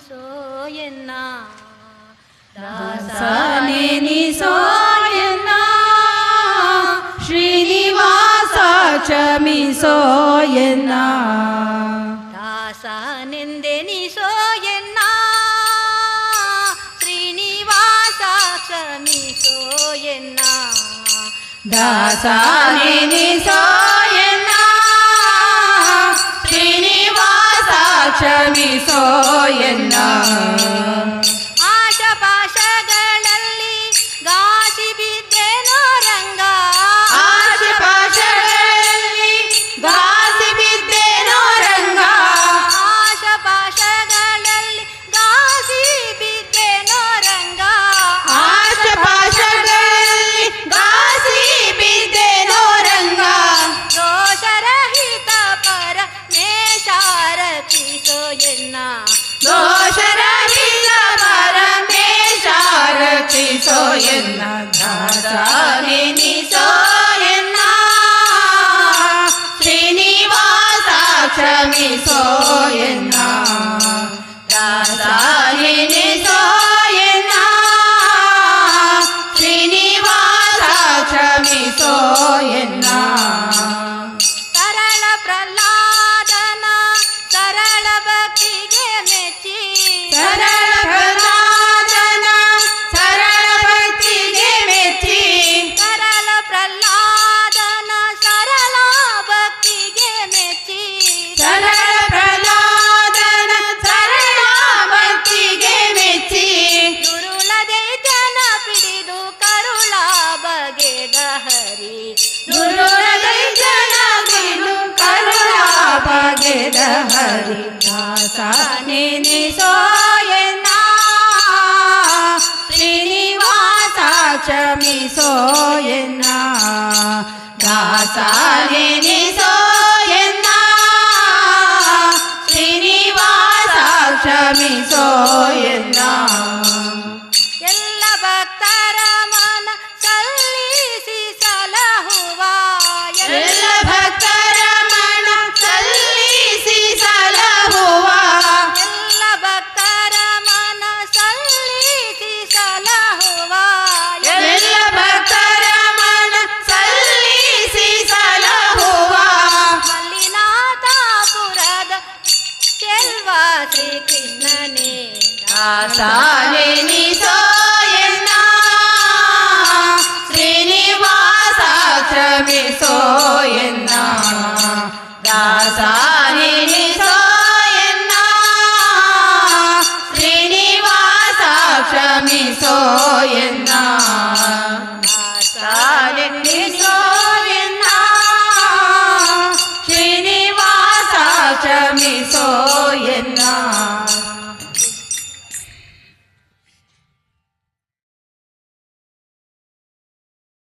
సోయన్నా దాసనేని సోయన్నా శ్రీనివాస చమి సోయన్నా దాసనిందని సోయన్నా శ్రీనివాస చమి సోయన్నా దాసనేని సో chamizo. నిని సోయనా శ్రీనివాస క్షమి సోయనా దాస నిని సోయనా శ్రీనివాస క్షమి సో శ్రీకృష్ణనే సోయ